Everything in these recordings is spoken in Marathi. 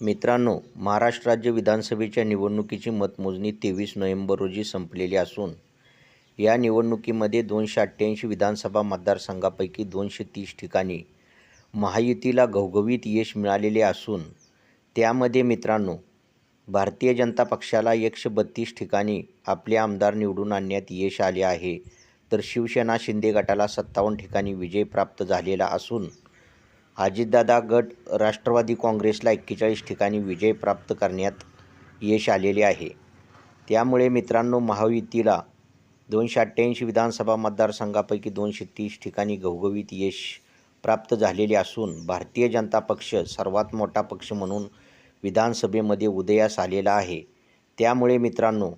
मित्रांनो महाराष्ट्र राज्य विधानसभेच्या निवडणुकीची मतमोजणी तेवीस नोव्हेंबर रोजी संपलेली असून या निवडणुकीमध्ये दोनशे अठ्ठ्याऐंशी विधानसभा मतदारसंघापैकी दोनशे तीस ठिकाणी महायुतीला घवघवीत यश मिळालेले असून त्यामध्ये मित्रांनो भारतीय जनता पक्षाला एकशे बत्तीस ठिकाणी आपले आमदार निवडून आणण्यात यश आले आहे. तर शिवसेना शिंदे गटाला सत्तावन्न ठिकाणी विजय प्राप्त झालेला असून अजितदादा गट राष्ट्रवादी काँग्रेसला एक्केचाळीस ठिकाणी विजय प्राप्त करण्यात यश आलेले आहे. त्यामुळे मित्रांनो महायुतीला दोनशे अठ्ठ्याऐंशी विधानसभा मतदारसंघापैकी दोनशे तीस ठिकाणी घवघवीत यश प्राप्त झालेले असून भारतीय जनता पक्ष सर्वात मोठा पक्ष म्हणून विधानसभेमध्ये उदयास आलेला आहे. त्यामुळे मित्रांनो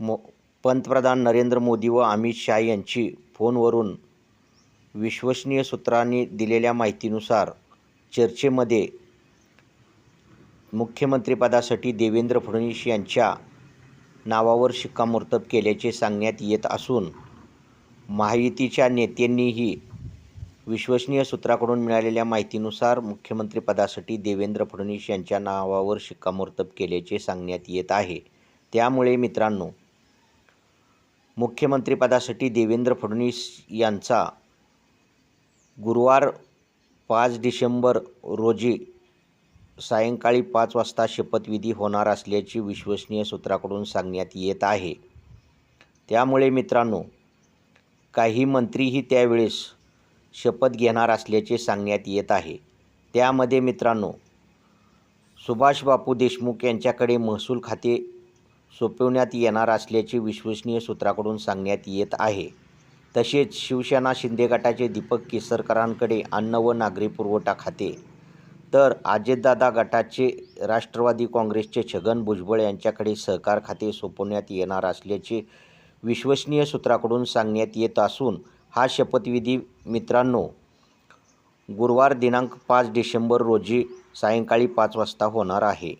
मो पंतप्रधान नरेंद्र मोदी व अमित शहा यांची फोनवरून विश्वसनीय सूत्रांनी दिलेल्या माहितीनुसार चर्चेमध्ये मुख्यमंत्रीपदासाठी देवेंद्र फडणवीस यांच्या नावावर शिक्कामोर्तब केल्याचे सांगण्यात येत असून महायुतीच्या नेत्यांनीही विश्वसनीय सूत्राकडून मिळालेल्या माहितीनुसार मुख्यमंत्रीपदासाठी देवेंद्र फडणवीस यांच्या नावावर शिक्कामोर्तब केल्याचे सांगण्यात येत आहे. त्यामुळे मित्रांनो मुख्यमंत्रीपदासाठी देवेंद्र फडणवीस यांचा गुरुवार पाच डिसेंबर रोजी सायंकाळी पाच वाजता शपथविधी होणार असल्याची विश्वसनीय सूत्राकडून सांगण्यात येत आहे. त्यामुळे मित्रांनो काही मंत्रीही त्यावेळेस शपथ घेणार असल्याचे सांगण्यात येत आहे. त्यामध्ये मित्रांनो सुभाष बापू देशमुख यांच्याकडे महसूल खाते सोपवण्यात येणार असल्याचे विश्वसनीय सूत्राकडून सांगण्यात येत आहे. तसेच शिवसेना शिंदे गटाचे दीपक केसरकरांकडे अन्न व नागरी पुरवठा खाते. तर अजितदादा गटाचे राष्ट्रवादी काँग्रेसचे छगन भुजबळ यांच्याकडे सहकार खाते सोपवण्यात येणार असल्याचे विश्वसनीय सूत्राकडून सांगण्यात येत असून हा शपथविधी मित्रांनो गुरुवार दिनांक पाच डिसेंबर रोजी सायंकाळी पाच वाजता होणार आहे.